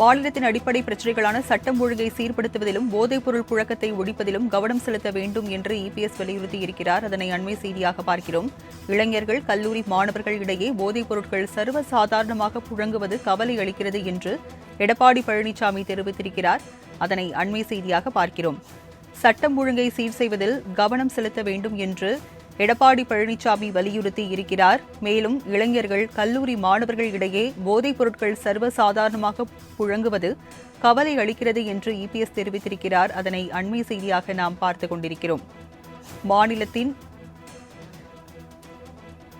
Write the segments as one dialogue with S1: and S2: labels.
S1: மாநிலத்தின் அடிப்படை பிரச்சினைகளான சட்டம் ஒழுங்கை சீர்படுத்துவதிலும் போதைப்பொருள் புழக்கத்தை ஒழிப்பதிலும் கவனம் செலுத்த வேண்டும் என்று இபிஎஸ் வலியுறுத்தியிருக்கிறார். அதனை அண்மை செய்தியாக பார்க்கிறோம். இளைஞர்கள் கல்லூரி மாணவர்கள் இடையே போதைப் பொருட்கள் சர்வசாதாரணமாக புழங்குவது கவலை அளிக்கிறது என்று எடப்பாடி பழனிசாமி தெரிவித்திருக்கிறார். அதனை அண்மை செய்தியாக பார்க்கிறோம். சட்டம் ஒழுங்கை சீர் செய்வதில் கவனம் செலுத்த வேண்டும் என்று எடப்பாடி பழனிசாமி வலியுறுத்தி இருக்கிறார். மேலும் இளைஞர்கள் கல்லூரி மாணவர்கள் இடையே போதைப் பொருட்கள் சர்வசாதாரணமாக புழங்குவது கவலை அளிக்கிறது என்று இபிஎஸ் தெரிவித்திருக்கிறார். அதனை அண்மை செய்தியாக நாம் பார்த்துக் கொண்டிருக்கிறோம். மாநிலத்தின்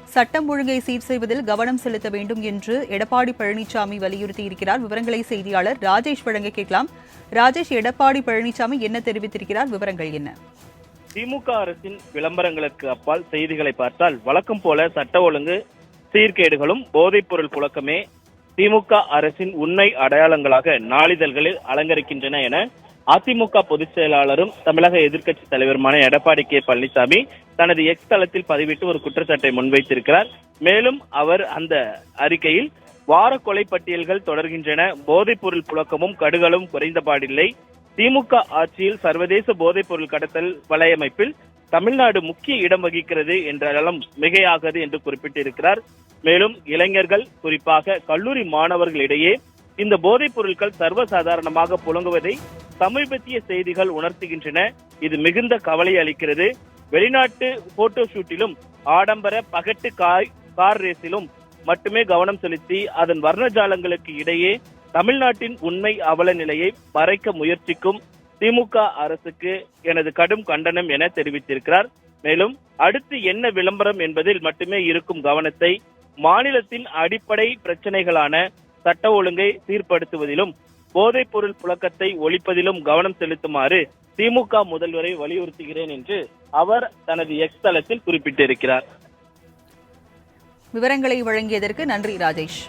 S1: சட்டம் ஒழுங்கை சீர் செய்வதில் கவனம் செலுத்த வேண்டும் என்று எடப்பாடி பழனிசாமி வலியுறுத்தியிருக்கிறார் விவரங்களை செய்தியாளர் ராஜேஷ் வழங்க கேட்கலாம். ராஜேஷ் எடப்பாடி பழனிசாமி என்ன தெரிவித்திருக்கிறார்? விவரங்கள் என்ன?
S2: திமுக அரசின் விளம்பரங்களுக்கு அப்பால் செய்திகளை பார்த்தால் வழக்கம் போல சட்ட ஒழுங்கு சீர்கேடுகளும் போதைப்பொருள் புழக்கமே திமுக அரசின் உண்மை அடையாளங்களாக நாளிதழ்களில் அலங்கரிக்கின்றன என அதிமுக பொதுச் செயலாளரும் தமிழக எதிர்க்கட்சி தலைவருமான எடப்பாடி கே. பழனிசாமி தனது எக்ஸ் தளத்தில் பதிவிட்டு ஒரு குற்றச்சாட்டை முன்வைத்திருக்கிறார். மேலும் அவர் அந்த அறிக்கையில் வார கொலை பட்டியல்கள் தொடர்கின்றன. போதைப்பொருள் புழக்கமும் கடுகளும் குறைந்தபாடில்லை திமுக ஆட்சியில் சர்வதேச போதைப் பொருள் கடத்தல் வலையமைப்பில் தமிழ்நாடு முக்கிய இடம் வகிக்கிறது என்றாலும் மிகையாகாது என்று குறிப்பிட்டிருக்கிறார். மேலும் இளைஞர்கள் குறிப்பாக கல்லூரி மாணவர்களிடையே இந்த போதைப் பொருட்கள் சர்வசாதாரணமாக புழங்குவதை சமீபத்திய செய்திகள் உணர்த்துகின்றன. இது மிகுந்த கவலை அளிக்கிறது. வெளிநாட்டு போட்டோ ஷூட்டிலும் ஆடம்பர பகட்டு காய் கார் ரேஸிலும் மட்டுமே கவனம் செலுத்தி அதன் வர்ணஜாலங்களுக்கு இடையே தமிழ்நாட்டின் உண்மை அவல நிலையை மறைக்க முயற்சிக்கும் திமுக அரசுக்கு எனது கடும் கண்டனம் என தெரிவித்திருக்கிறார். மேலும் அடுத்து என்ன விளம்பரம் என்பதில் மட்டுமே இருக்கும் கவனத்தை மாநிலத்தின் அடிப்படை பிரச்சனைகளான சட்ட ஒழுங்கை சீர்படுத்துவதிலும் போதைப் பொருள் புழக்கத்தை ஒழிப்பதிலும் கவனம் செலுத்துமாறு திமுக முதல்வரை வலியுறுத்துகிறேன் என்று அவர் தனது எக்ஸ் தளத்தில் குறிப்பிட்டிருக்கிறார்.
S1: விவரங்களை வழங்கியதற்கு நன்றி ராஜேஷ்.